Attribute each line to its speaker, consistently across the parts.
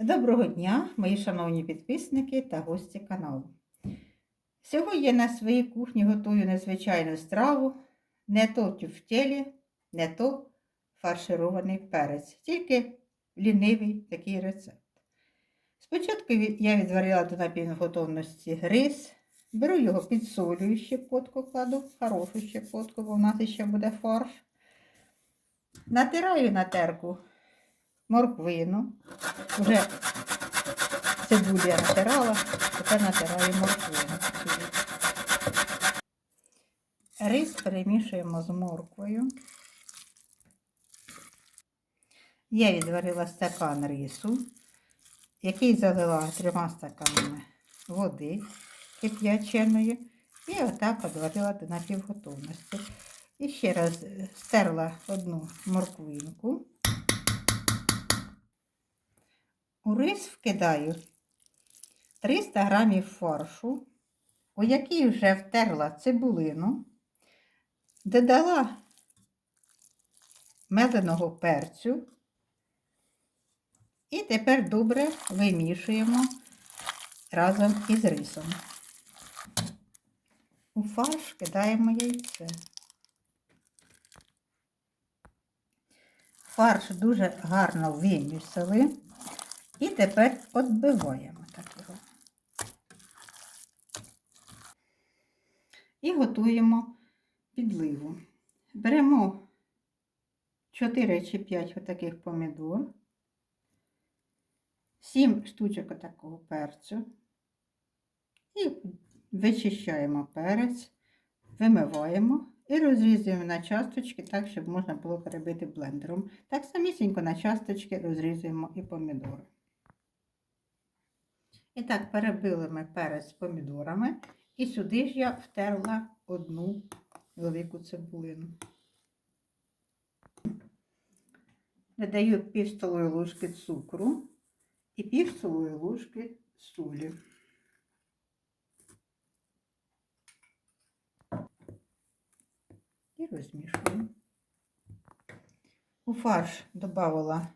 Speaker 1: Доброго дня, мої шановні підписники та гості каналу. Сьогодні я на своїй кухні готую незвичайну страву, не то тюфтєлі, не то фарширований перець, тільки лінивий такий рецепт. Спочатку я відварила до напівготовності рис, беру його підсолюю щепотку, кладу, хорошу щепотку, бо в нас ще буде фарш. Натираю на терку морквину. Вже цибулю я натирала, тепер натираю морквину. Рис перемішуємо з морквою. Я відварила стакан рису, який залила трьома стаканами води кип'яченої. І отак одварила до напівготовності. І ще раз стерла одну морквинку. У рис вкидаю 300 грамів фаршу, у який вже втерла цибулину, додала меленого перцю і тепер добре вимішуємо разом із рисом. У фарш кидаємо яйце. Фарш дуже гарно вимісили. І тепер відбиваємо так його. І готуємо підливу. Беремо 4 чи 5 отаких помідор, 7 штучок отакого перцю і вичищаємо перець, вимиваємо і розрізуємо на часточки так, щоб можна було перебити блендером. Так самісінько на часточки розрізуємо і помідори. І так, перебили ми перець з помідорами. І сюди ж я втерла одну велику цибулину. Додаю пів столової ложки цукру і пів столової ложки солі. І розмішую. У фарш додавала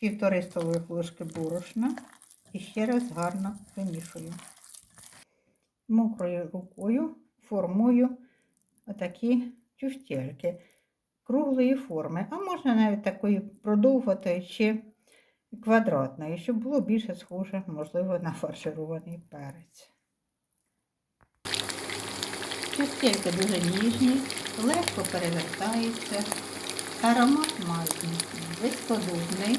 Speaker 1: півтори столових ложки борошна і ще раз гарно вимішую. Мокрою рукою формую отакі тюфтельки круглої форми, а можна навіть такої продовгувати чи квадратної, щоб було більше схоже, можливо, на фарширований перець. Тюфтельки дуже ніжні, легко перевертаються. Аромат мають безподобний.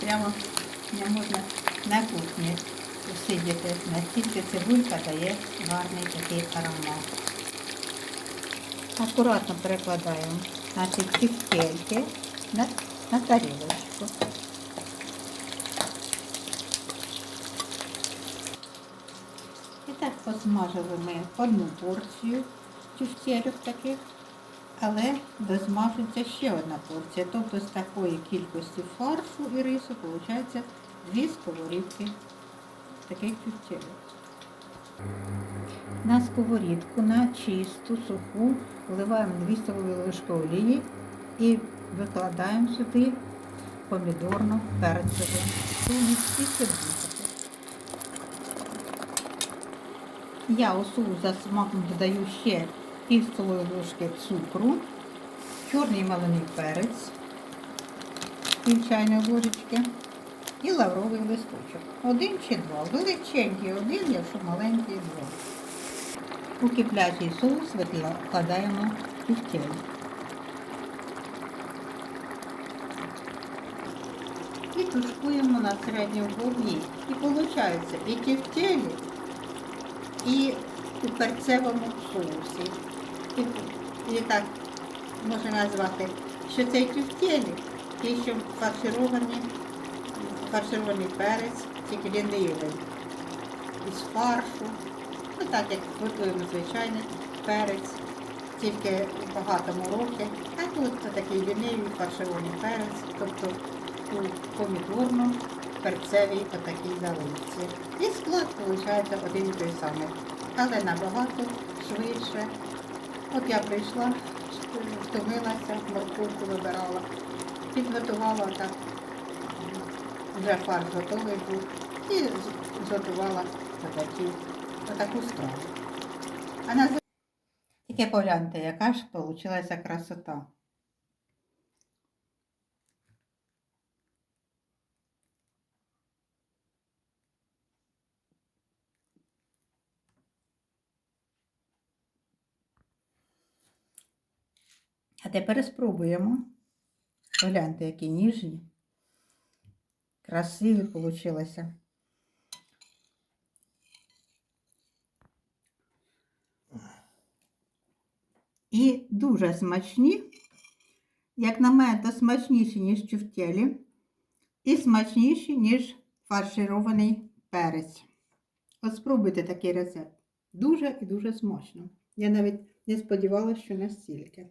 Speaker 1: Прямо не можна на кухні сидіти. Настільки цибулька дає гарний такий аромат. Акуратно перекладаємо наші тюфтельки на, на тарілочку. І так посмажили ми одну порцію тюфтельок таких, але дозмажується ще одна порція. Тобто з такої кількості фаршу і рису виходить дві сковорідки таких тюфтельок. На сковорідку на чисту, суху вливаємо 2 столові ложки олії і викладаємо сюди помідорну перцеву. Я у соус за смаком додаю ще пів столової ложки цукру, чорний малений перець, пів чайної ложечки і лавровий листочок. Один чи два. Величенький один, якщо маленький два. У киплячий соус викладаємо тюфтель. І тушкуємо на середньому вогні. І виходить і тюфтелі, і у перцевому соусі. І, так можна назвати, що цей тюфтелі, ті, що фаршировані, фарширований перець, тільки лінивий, із фаршу. Ну так як готуємо звичайний перець, тільки багато мороки. А тут такий лінивий фарширований перець, тобто у помідорно перцевій отакій заливці. І склад виходить один і той самий, але набагато швидше. От я прийшла, втомилася, морковку вибирала, підготувала так вже фарш готовий був. І зготувала отакі, отаку страву. А погляньте, яка ж вийшла красота. А тепер спробуємо. Погляньте, які ніжні. Красиві получилися. І дуже смачні. Як на мене, то смачніші, ніж чуфтєлі. І смачніші, ніж фарширований перець. От спробуйте такий рецепт. Дуже і дуже смачно. Я навіть не сподівалася, що настільки.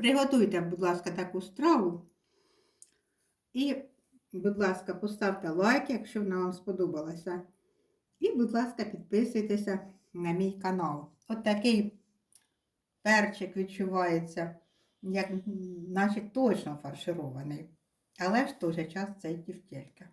Speaker 1: Приготуйте, будь ласка, таку страву. І, будь ласка, поставте лайк, якщо вона вам сподобалася. І, будь ласка, підписуйтеся на мій канал. От такий перчик відчувається, як наче точно фарширований. Але ж в той же час це і тівтєлька.